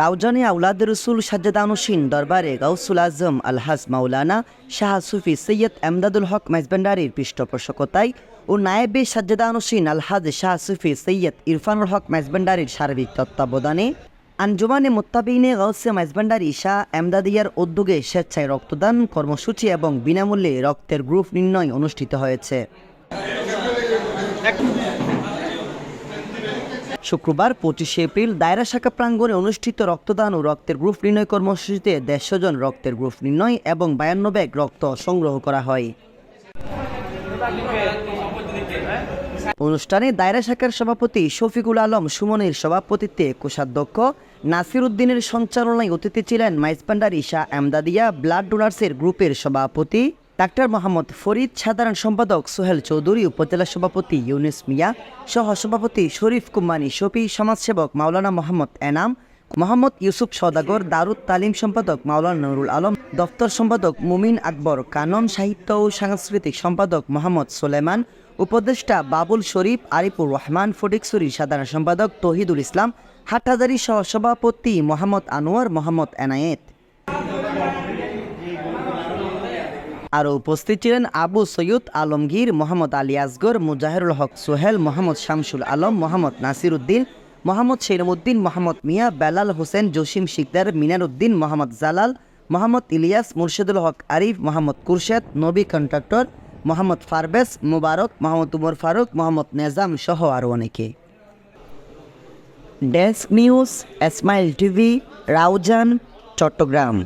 রাউজানে আউলাদ রসুল সাজ্জাদানুসিন দরবারে গাউসুল আজম আলহাজ মাওলানা শাহ সুফি সৈয়দ এমদাদুল হক মাইজবান্ডারির পৃষ্ঠপোষকতায় ও নায়েবে সাজ্জাদানুসিন আলহাজ শাহ সুফি সৈয়দ ইরফানুল হক মাইজবান্ডারির সার্বিক তত্ত্বাবধানে আঞ্জুমানে মোত্তাবিনে গাউসে মাইজবান্ডারি শাহ এমদাদিয়ার উদ্যোগে স্বেচ্ছায় রক্তদান কর্মসূচি এবং বিনামূল্যে রক্তের গ্রুপ নির্ণয় অনুষ্ঠিত হয়েছে। শুক্রবার পঁচিশে এপ্রিল দায়রা শাখা প্রাঙ্গণে অনুষ্ঠিত রক্তদান ও রক্তের গ্রুপ নির্ণয় কর্মসূচিতে দেড়শো জন রক্তের গ্রুপ নির্ণয় এবং বায়ান্ন ব্যাগ রক্ত সংগ্রহ করা হয়। অনুষ্ঠানে দায়রা শাখার সভাপতি শফিকুল আলম সুমনের সভাপতিত্বে কোষাধ্যক্ষ নাসির উদ্দিনের সঞ্চালনায় অতিথি ছিলেন মাইজপান্ডারি শাহ এমদাদিয়া ব্লাড ডোনার্সের গ্রুপের সভাপতি ডাক্তার মোহাম্মদ ফরিদ, সাধারণ সম্পাদক সোহেল চৌধুরী, উপজেলা সভাপতি ইউনিস মিয়া সহ সভাপতি শরীফ কুমানী শফি সমাজসেবক মাওলানা মোহাম্মদ এনাম, মোহাম্মদ ইউসুফ সদাগর দারুদ তালিম সম্পাদক মাওলানা নুরুল আলম দপ্তর সম্পাদক মুমিন আকবর কানন সাহিত্য ও সাংস্কৃতিক সম্পাদক মোহাম্মদ সোলেমান, উপদেষ্টা বাবুল শরীফ, আরিফুর রহমান ফটিকসুরি সাধারণ সম্পাদক তহিদুল ইসলাম, হাটহাজারি সহ সভাপতি মোহাম্মদ আনোয়ার, মোহাম্মদ এনায়েত। আরও উপস্থিত ছিলেন আবু সৈয়দ আলমগীর মোহাম্মদ আলী আসগর, মুজাহিরুল হক সোহেল, মোহাম্মদ শামসুল আলম, মোহাম্মদ নাসির উদ্দিন মোহাম্মদ শেরমুদ্দিন, মোহাম্মদ মিয়া, বেলাল হোসেন, জসিম শিকদার মিনার উদ্দিন মোহাম্মদ জালাল, মোহাম্মদ ইলিয়াস, মুর্শিদুল হক আরিফ, মোহাম্মদ কুরশেদ, নবী কন্ট্রাক্টর, মোহাম্মদ ফারবেস, মুবারক, মোহাম্মদ উমর ফারুক, মোহাম্মদ নেজাম সহ আরও অনেকে। Desk news, Esmail TV, Raozan, Chattogram.